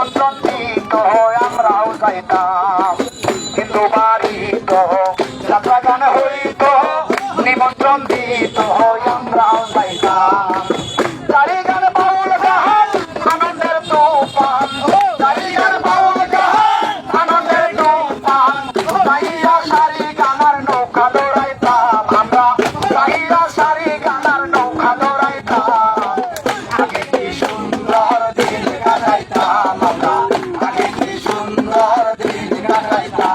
বন্ধন্দিত আমরাও যাইতাম হিন্দু বাড়িত যাত্রা গান হইত নিমন্ত্রণ দিত আমরাও যাইতাম চারি গান বাউল গান আনন্দের তুফান। চারি গান বাউল গান আনন্দের তুফান। যাইয়া টাকাইতা